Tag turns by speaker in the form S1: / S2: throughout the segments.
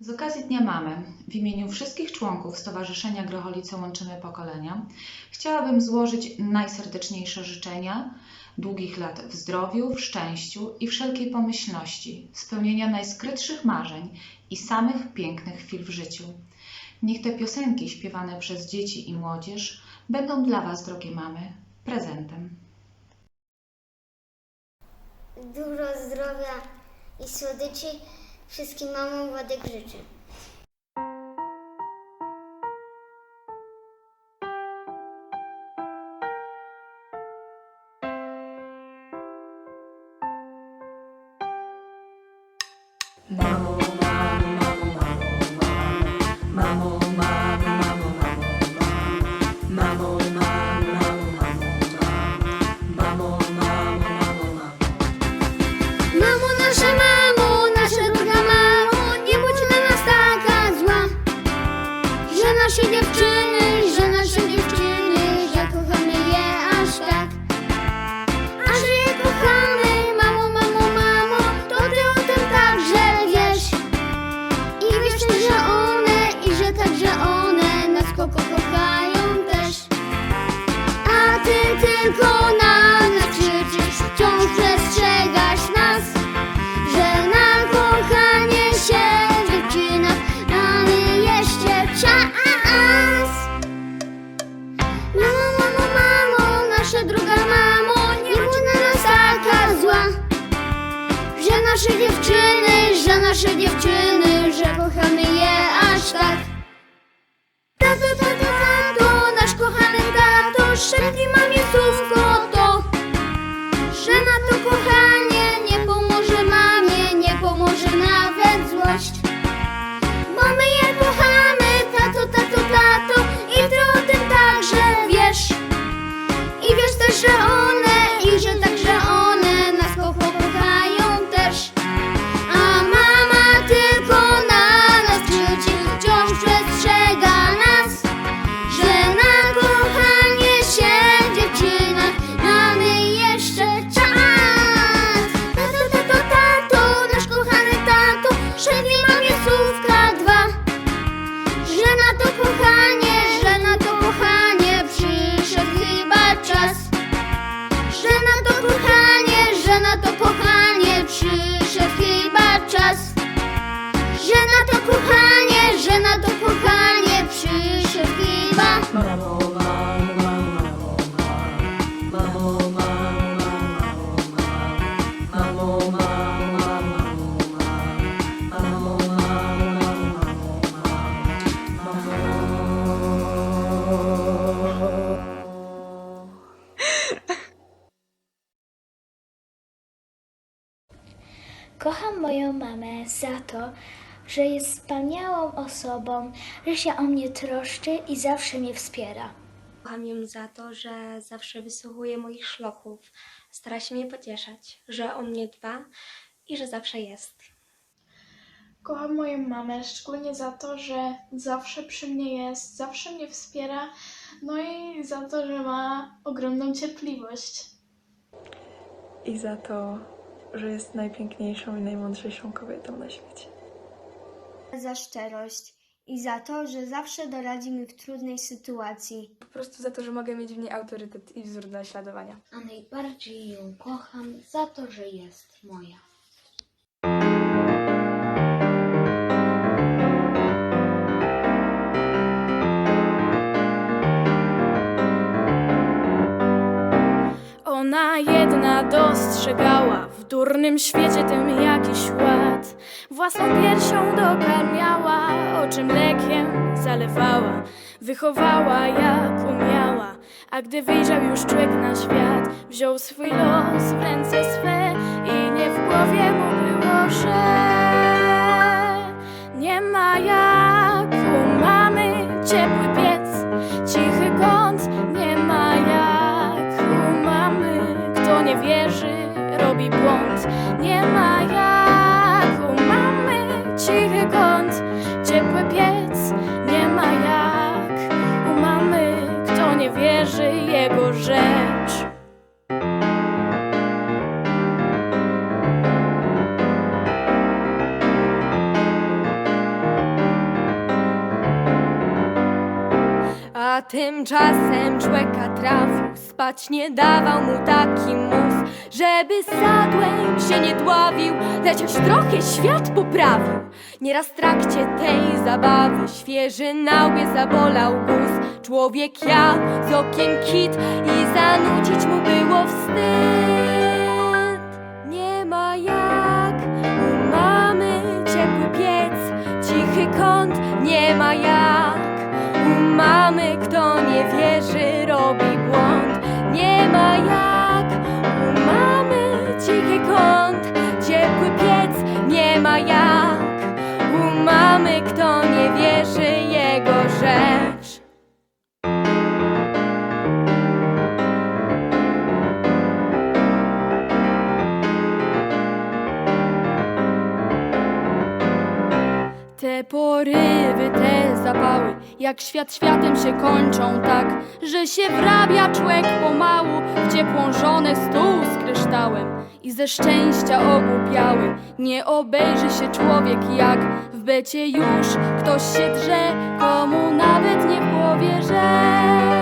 S1: Z okazji Dnia Mamy, w imieniu wszystkich członków Stowarzyszenia Grocholice Łączymy Pokolenia, chciałabym złożyć najserdeczniejsze życzenia długich lat w zdrowiu, w szczęściu i wszelkiej pomyślności, spełnienia najskrytszych marzeń i samych pięknych chwil w życiu. Niech te piosenki śpiewane przez dzieci i młodzież będą dla Was, drogie mamy, prezentem.
S2: Dużo zdrowia i słodyczy wszystkim mamom Władek życzy. Mamo, nasze dziewczyny, że nasze dziewczyny, to, że
S3: jest wspaniałą osobą, że się o mnie troszczy i zawsze mnie wspiera.
S4: Kocham ją za to, że zawsze wysłuchuje moich szlochów, stara się mnie pocieszać, że o mnie dba i że zawsze jest.
S5: Kocham moją mamę, szczególnie za to, że zawsze przy mnie jest, zawsze mnie wspiera, no i za to, że ma ogromną cierpliwość.
S6: i za to, że jest najpiękniejszą i najmądrzejszą kobietą na świecie.
S7: za szczerość i za to, że zawsze doradzi mi w trudnej sytuacji.
S6: Po prostu za to, że mogę mieć w niej autorytet i wzór do naśladowania.
S8: a najbardziej ją kocham za to, że jest moja.
S9: Ona jedna dostrzegała w durnym świecie tym jakiś ład. Własną piersią dokarmiała, oczym mlekiem zalewała. Wychowała jak umiała, a gdy wyjrzał już człowiek na świat, wziął swój los w ręce swe i nie w głowie mu było, że nie ma jak robi błąd. Nie ma jak u mamy cichy kąt. Ciepły piec nie ma jak. U mamy Kto nie wierzy jego rzecz. A tymczasem człeka trafił, spać nie dawał mu taki mąż żeby sadłem się nie dławił, lecz choć trochę świat poprawił. Nieraz w trakcie tej zabawy świeży na łbie zabolał guz. Człowiek ja z okiem kit i zanucić mu było wstyd. Nie ma jak u mamy ciepły piec, cichy kąt, nie ma jak u mamy, kto nie wierzy, robi błąd. Nie ma jak jak u mamy, kto nie wierzy, jego rzecz. Te porywy, te zapały, jak świat światem się kończą tak, że się wrabia człek pomału w ciepłą żonę stół z kryształem i ze szczęścia ogłupiały. Nie obejrzy się człowiek jak w becie już ktoś się drze, komu nawet nie w głowie, że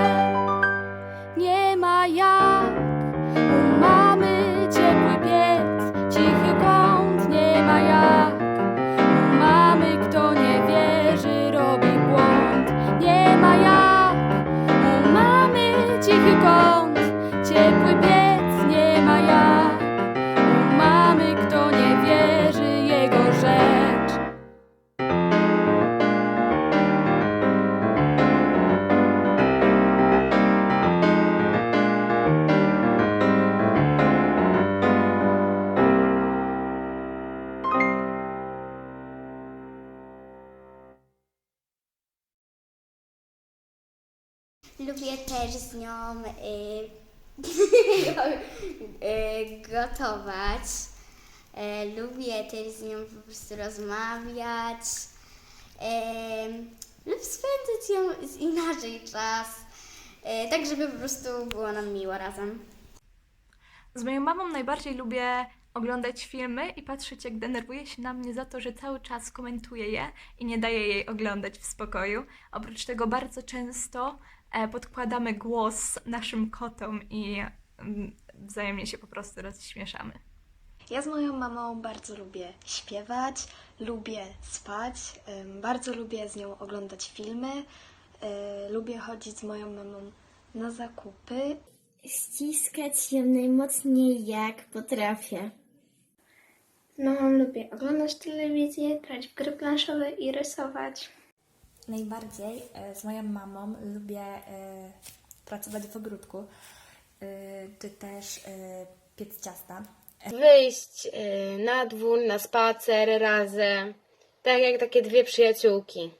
S10: Lubię też z nią y, y, gotować. E, lubię też z nią po prostu rozmawiać. E, lub spędzać ją z inaczej czas. E, tak, żeby po prostu było nam miło razem.
S6: Z moją mamą najbardziej lubię oglądać filmy i patrzeć, jak denerwuje się na mnie za to, że cały czas komentuje je i nie daje jej oglądać w spokoju. Oprócz tego bardzo często podkładamy głos naszym kotom i mm, wzajemnie się po prostu rozśmieszamy.
S3: Ja z moją mamą bardzo lubię śpiewać, lubię spać, bardzo lubię z nią oglądać filmy, e, lubię chodzić z moją mamą na zakupy.
S7: Ściskać ją najmocniej jak potrafię.
S11: No, lubię oglądać telewizję, grać w gry planszowe i rysować.
S12: Najbardziej e, z moją mamą lubię e, pracować w ogródku, e, czy też piec ciasta.
S13: Wyjść na dwór, na spacer razem. Tak jak takie dwie przyjaciółki.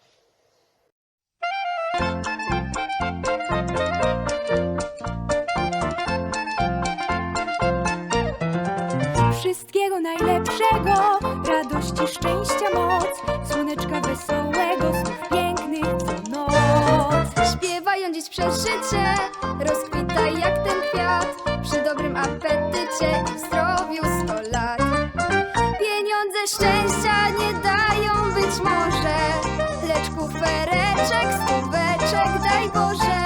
S9: Wszystkiego najlepszego, radości, szczęścia moc, słoneczka wesołego,
S14: Dziś przez życie, rozkwitaj jak ten kwiat, przy dobrym apetycie i w zdrowiu sto lat. Pieniądze szczęścia nie dają być może, lecz kufereczek, stóweczek daj Boże.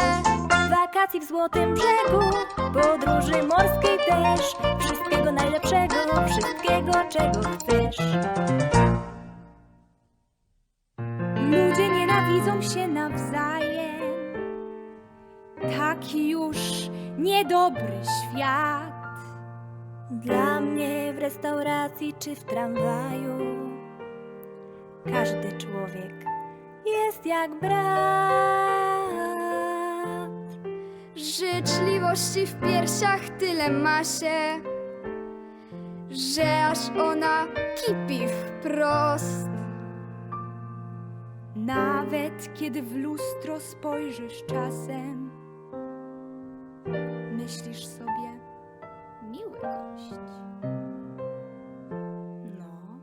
S9: Wakacji w Złotym Brzegu, podróży morskiej też, wszystkiego najlepszego, wszystkiego czego chcesz. Ludzie nienawidzą się nawzajem, taki już niedobry świat. Dla mnie w restauracji czy w tramwaju każdy człowiek jest jak brat.
S14: Życzliwości w piersiach tyle ma się, że aż ona kipi wprost.
S9: Nawet kiedy w lustro spojrzysz czasem, myślisz sobie, miły gość. No.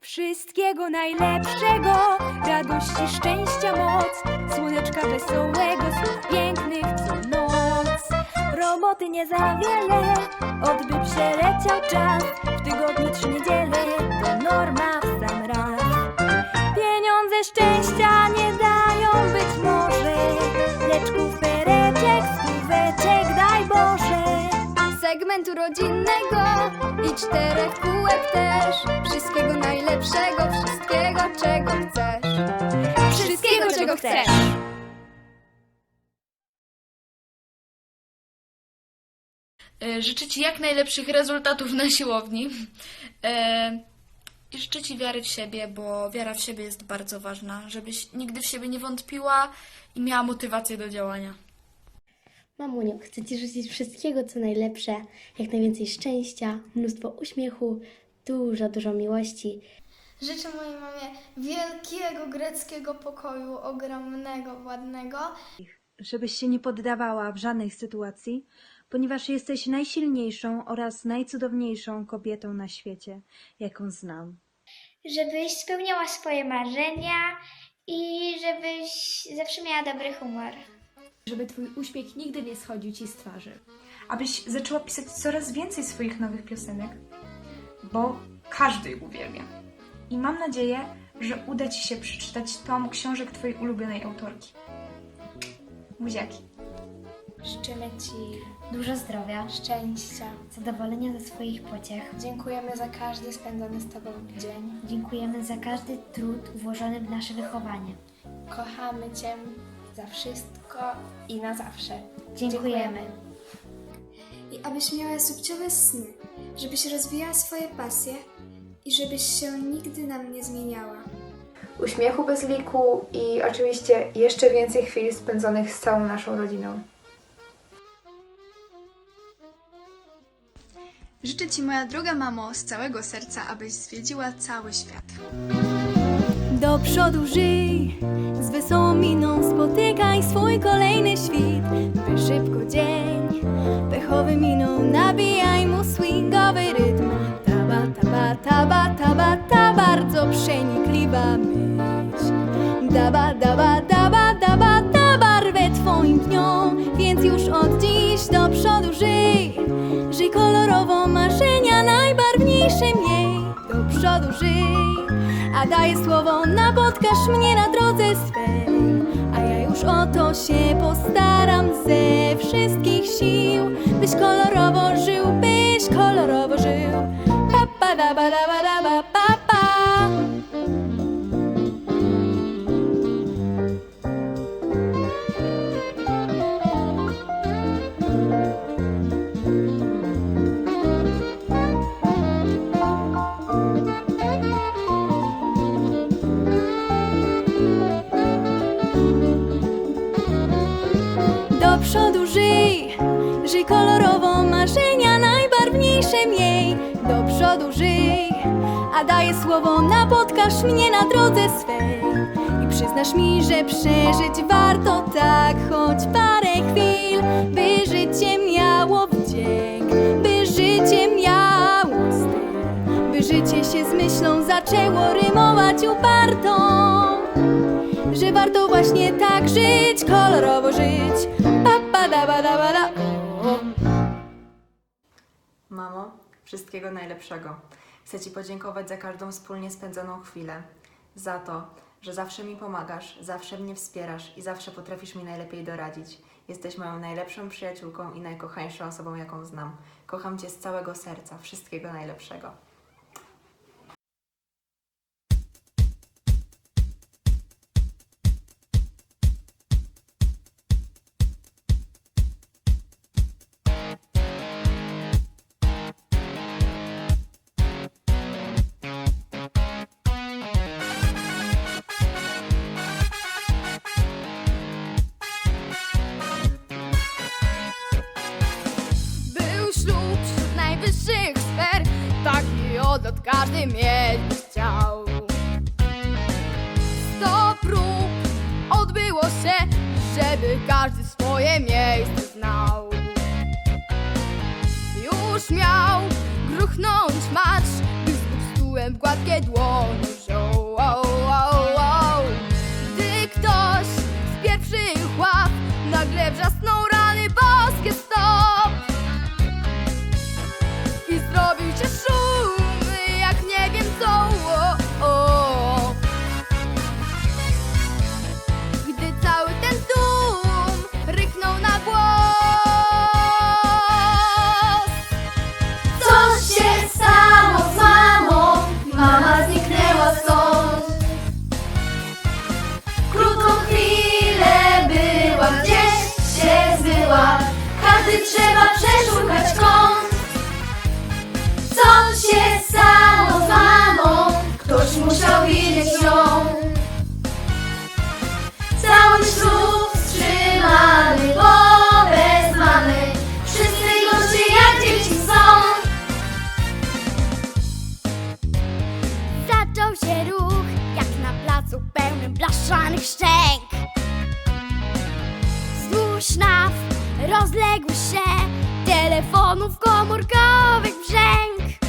S9: Wszystkiego najlepszego, radości, szczęścia moc, słoneczka wesołego, słów pięknych co noc. Roboty nie za wiele, odby przeleciał czas, w tygodniu trzy niedziele
S14: czterech kółek też. Wszystkiego najlepszego, wszystkiego czego chcesz. Wszystkiego czego chcesz.
S15: E, Życzę Ci jak najlepszych rezultatów na siłowni. E, I życzę Ci wiary w siebie, bo wiara w siebie jest bardzo ważna, żebyś nigdy w siebie nie wątpiła i miała motywację do działania.
S16: Mamuniu, chcę Ci życzyć wszystkiego, co najlepsze, jak najwięcej szczęścia, mnóstwo uśmiechu, dużo, dużo miłości.
S11: Życzę mojej mamie wielkiego greckiego pokoju, ogromnego, ładnego.
S17: żebyś się nie poddawała w żadnej sytuacji, ponieważ jesteś najsilniejszą oraz najcudowniejszą kobietą na świecie, jaką znam.
S3: Żebyś spełniała swoje marzenia i żebyś zawsze miała dobry humor.
S18: Żeby twój uśmiech nigdy nie schodził ci z twarzy. Abyś zaczęła pisać coraz więcej swoich nowych piosenek, bo każdy ich uwielbia. I mam nadzieję, że uda ci się przeczytać tom książek twojej ulubionej autorki. Buziaki.
S3: Życzymy Ci dużo zdrowia, szczęścia, zadowolenia ze swoich pociech. Dziękujemy za każdy spędzony z Tobą dzień. Dziękujemy za każdy trud włożony w nasze wychowanie. Kochamy Cię za wszystko i na zawsze. Dziękujemy.
S19: I abyś miała subciowe sny, żebyś rozwijała swoje pasje i żebyś się nigdy nam nie zmieniała.
S20: Uśmiechu bez liku i oczywiście jeszcze więcej chwil spędzonych z całą naszą rodziną.
S5: Życzę Ci, moja droga mamo, z całego serca, abyś zwiedziła cały świat.
S21: Do przodu żyj, z wesołą miną spotykaj swój kolejny świt. By szybko dzień, pechowy miną nabijaj mu swingowy rytm. Taba, taba, taba, taba, ta bardzo przenikliwa myśl. Daba, daba, daba, daba, ta barwę twoim dniom. Więc już od dziś do przodu żyj, żyj miej. Do przodu żyj, a daję słowo, napotkasz mnie na drodze swej. A ja już o to się postaram ze wszystkich sił, byś kolorowo żył, byś kolorowo żył. Pa, pa, da, ba, da, ba, da, ba, pa, kolorowo, marzenia najbarwniejsze miej. Do przodu żyj, a daję słowo, napotkasz mnie na drodze swej. I przyznasz mi, że przeżyć warto tak, choć parę chwil, by życie miało wdzięk, by życie miało styl, by życie się z myślą zaczęło rymować upartą że warto właśnie tak żyć, kolorowo żyć. Pa, pa, da, ba, da, ba, da.
S22: Mamo, wszystkiego najlepszego. Chcę Ci podziękować za każdą wspólnie spędzoną chwilę. Za to, że zawsze mi pomagasz, zawsze mnie wspierasz i zawsze potrafisz mi najlepiej doradzić. Jesteś moją najlepszą przyjaciółką i najkochańszą osobą, jaką znam. Kocham Cię z całego serca. Wszystkiego najlepszego.
S14: Gruchnąć marsz By z dwóch stółem gładkie dłonie Każdy trzeba przeszukać kąt. Co się stało
S2: z mamą? Ktoś
S23: musiał widzieć ją. Cały ślub wstrzymany, bo bez mamy. Wszyscy goście jak dzieci są.
S10: Zaczął się ruch, jak na placu pełnym blaszanych szczęk. Wzdłuż na rozległ się telefonów komórkowych brzęk.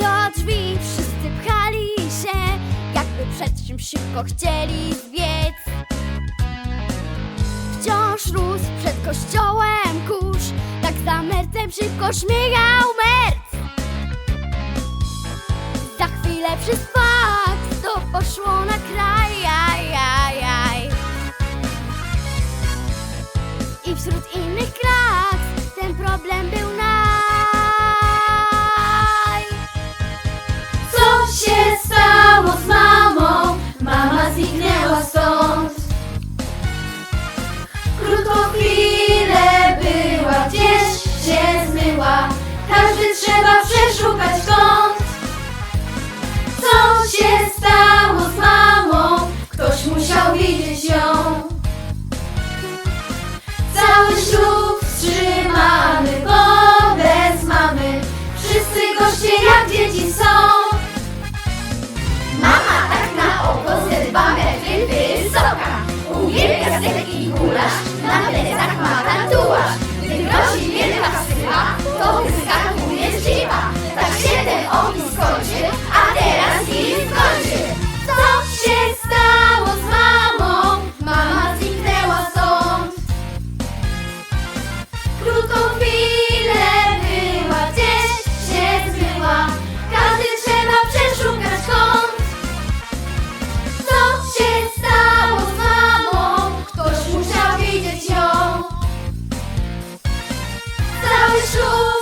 S10: Do drzwi wszyscy pchali się, jakby przed czymś szybko chcieli zbiec. Wciąż rósł przed kościołem kurz, tak za mercem szybko śmigał merc. Za chwilę przez fakt to poszło na kraj, Wśród innych krat ten problem był naj.
S23: Co się stało z mamą? Mama zniknęła stąd Krótko chwilę była, gdzieś się zmyła Każdy trzeba przeszukać kąt Co się stało z mamą? Ktoś musiał widzieć ją Cały ślub wstrzymany, bo bez mamy. Wszyscy goście jak dzieci są. Mama tak na oko ze dwa metry wysoka. Uwielbia stek i gulasz Na plecach ma tatuaż. Gdy grozi 你。